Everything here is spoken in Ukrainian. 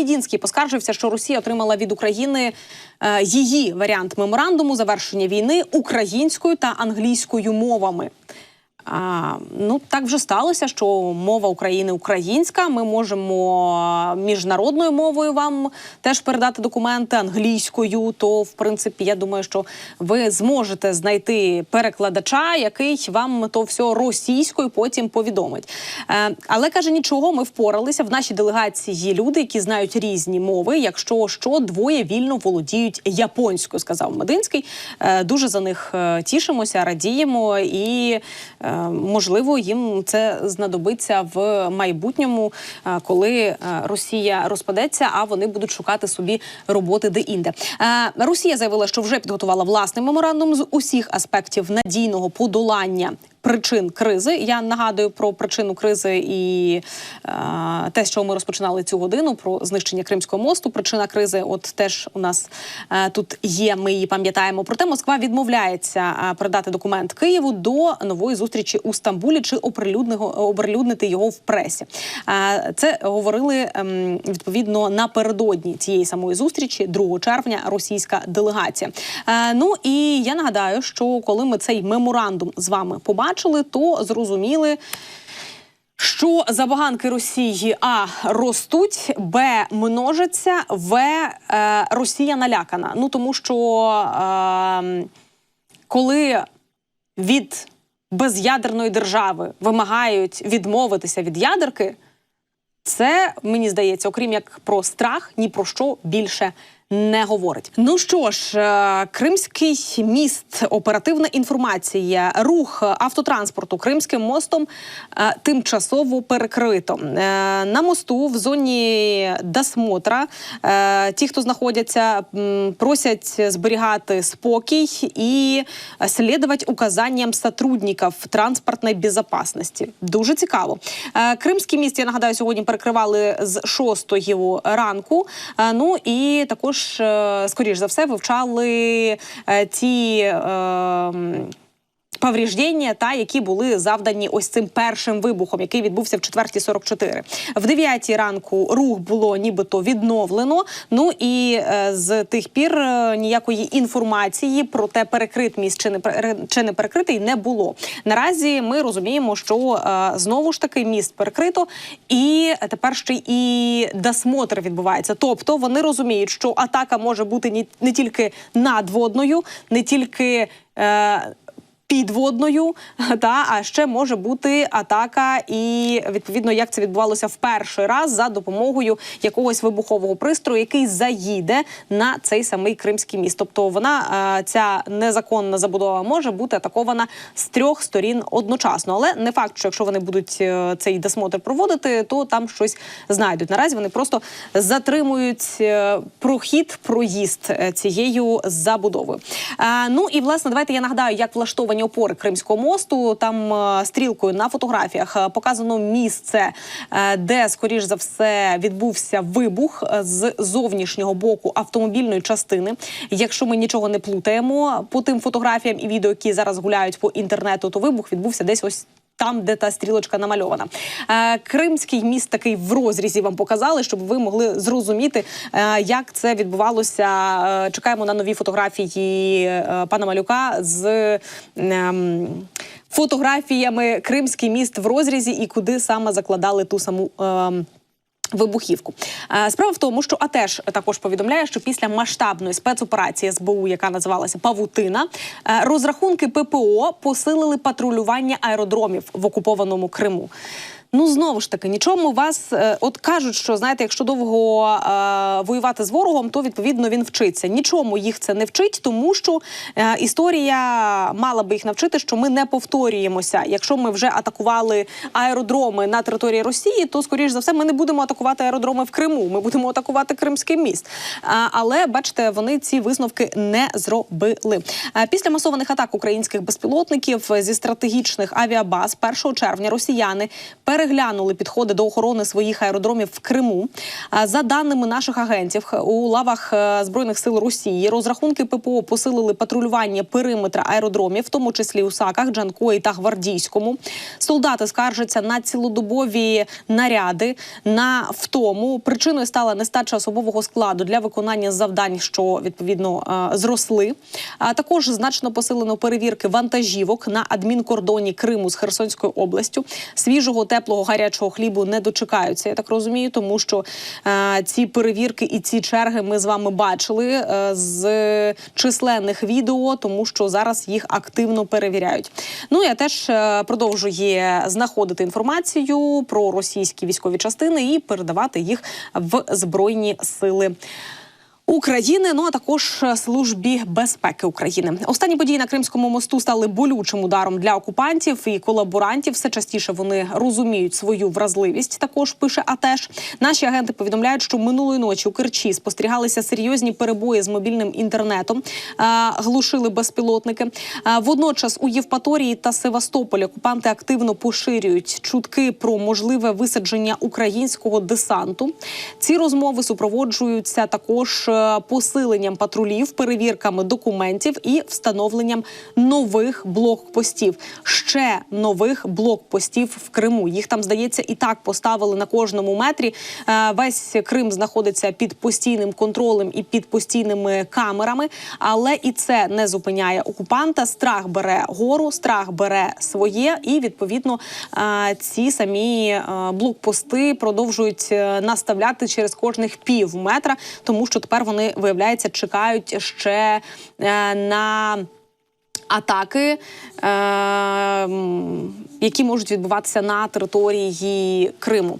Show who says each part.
Speaker 1: Медінський поскаржився, що Росія отримала від України е, її варіант меморандуму завершення війни українською та англійською мовами. А, ну так вже сталося, що мова України українська. Ми можемо міжнародною мовою вам теж передати документи англійською. То, в принципі, я думаю, що ви зможете знайти перекладача, який вам то все російською потім повідомить. Е, але каже, нічого, ми впоралися. В нашій делегації є люди, які знають різні мови. Якщо що, двоє вільно володіють японською, сказав Мединський. Е, дуже за них е, тішимося, радіємо і. Е, можливо, їм це знадобиться в майбутньому, е, коли е, Росія розпадеться, а вони будуть шукати собі роботи де-інде. Росія заявила, що вже підготувала власний меморандум з усіх аспектів надійного подолання. Причин кризи я нагадую про причину кризи і е, те, що ми розпочинали цю годину про знищення Кримського мосту. Причина кризи, от теж у нас е, тут є. Ми її пам'ятаємо. Проте Москва відмовляється е, передати документ Києву до нової зустрічі у Стамбулі чи оприлюднити його в пресі. Е, це говорили ем, відповідно напередодні цієї самої зустрічі, 2 червня, російська делегація. Е, ну і я нагадаю, що коли ми цей меморандум з вами побачили, то зрозуміли. Що забаганки Росії а ростуть, б множаться, в е, Росія налякана. Ну тому що е, коли від безядерної держави вимагають відмовитися від ядерки, це мені здається, окрім як про страх, ні про що більше не говорить. Ну що ж, е, Кримський міст, оперативна інформація, рух автотранспорту Кримським мостом е, тимчасово перекрито. Е, На мосту в зоні досмотра ті, хто знаходяться, просять зберігати спокій і слідувати указанням сотрудників транспортної безпечності. Дуже цікаво. Кримський міст, я нагадаю, сьогодні перекривали з 6 ранку. Ну і також, скоріш за все, вивчали е, ті. Повріждення, та які були завдані ось цим першим вибухом, який відбувся в 4.44. В 9 ранку рух було нібито відновлено. Ну і е, з тих пір е, ніякої інформації про те, перекрит міст чи не чи не перекритий, не було. Наразі ми розуміємо, що е, знову ж таки міст перекрито, і тепер ще і досмотр відбувається. Тобто вони розуміють, що атака може бути не тільки надводною, не тільки. Е, підводною, та а ще може бути атака, і відповідно як це відбувалося в перший раз за допомогою якогось вибухового пристрою, який заїде на цей самий Кримський міст. Тобто вона е, ця незаконна забудова може бути атакована з трьох сторін одночасно. Але не факт, що якщо вони будуть е, цей досмотр проводити, то там щось знайдуть. Наразі вони просто затримують е, прохід, проїзд цією забудовою. Ну і власне, давайте я нагадаю, як влаштовані опори Кримського мосту. Там е, стрілкою на фотографіях е, показано місце, е, де скоріш за все відбувся вибух з зовнішнього боку автомобільної частини. Якщо ми нічого не плутаємо по тим фотографіям і відео, які зараз гуляють по інтернету, то вибух відбувся десь ось. Там, де та стрілочка намальована, е, Кримський міст такий в розрізі вам показали, щоб ви могли зрозуміти, е, як це відбувалося. Е, Чекаємо на нові фотографії е, пана Малюка з ем, фотографіями Кримський міст в розрізі і куди саме закладали ту саму. ем, Вибухівку Е, справа в тому, що АТЕШ також повідомляє, що після масштабної спецоперації СБУ, яка називалася Павутина, е, розрахунки ППО посилили патрулювання аеродромів в окупованому Криму. Ну знову ж таки, нічому вас е, от кажуть, що знаєте, якщо довго е, воювати з ворогом, то відповідно він вчиться. Нічому їх це не вчить, тому що е, історія мала би їх навчити, що ми не повторюємося. Якщо ми вже атакували аеродроми на території Росії, то скоріш за все ми не будемо атакувати аеродроми в Криму. Ми будемо атакувати Кримський міст. А, але бачите, вони ці висновки не зробили. А, після масованих атак українських безпілотників зі стратегічних авіабаз 1 червня росіяни переглянули підходи до охорони своїх аеродромів в Криму. За даними наших агентів, у лавах е, збройних сил Росії розрахунки ППО посилили патрулювання периметра аеродромів, в тому числі у Саках, Джанкої та Гвардійському. Солдати скаржаться на цілодобові наряди, на втому. Причиною стала нестача особового складу для виконання завдань, що відповідно е, зросли. А також значно посилено перевірки вантажівок на адмінкордоні Криму з Херсонською областю. Свіжого, теплого, гарячого хлібу не дочекаються. Я так розумію, тому що е, ці перевірки і ці черги ми з вами бачили е, з численних відео, тому що зараз їх активно перевіряють. Ну я теж е, продовжує знаходити інформацію про російські військові частини і передавати їх в збройні сили. України, ну а також службі безпеки України. Останні події на Кримському мосту стали болючим ударом для окупантів і колаборантів. Все частіше вони розуміють свою вразливість. Також пише АТЕШ. Наші агенти повідомляють, що минулої ночі у Керчі спостерігалися серйозні перебої з мобільним інтернетом, а, глушили безпілотники. А, Водночас у Євпаторії та Севастополі окупанти активно поширюють чутки про можливе висадження українського десанту. Ці розмови супроводжуються також е, посиленням патрулів, перевірками документів і встановленням нових блокпостів. Ще нових блокпостів в Криму. Їх там здається і так поставили на кожному метрі. Е, Весь Крим знаходиться під постійним контролем і під постійними камерами, але і це не зупиняє окупанта. Страх бере гору, страх бере своє, і відповідно е, ці самі е, блокпости продовжують е, наставляти через кожних пів метра, тому що тепер вони виявляється чекають ще е, на. Атаки, е, які можуть відбуватися на території Криму.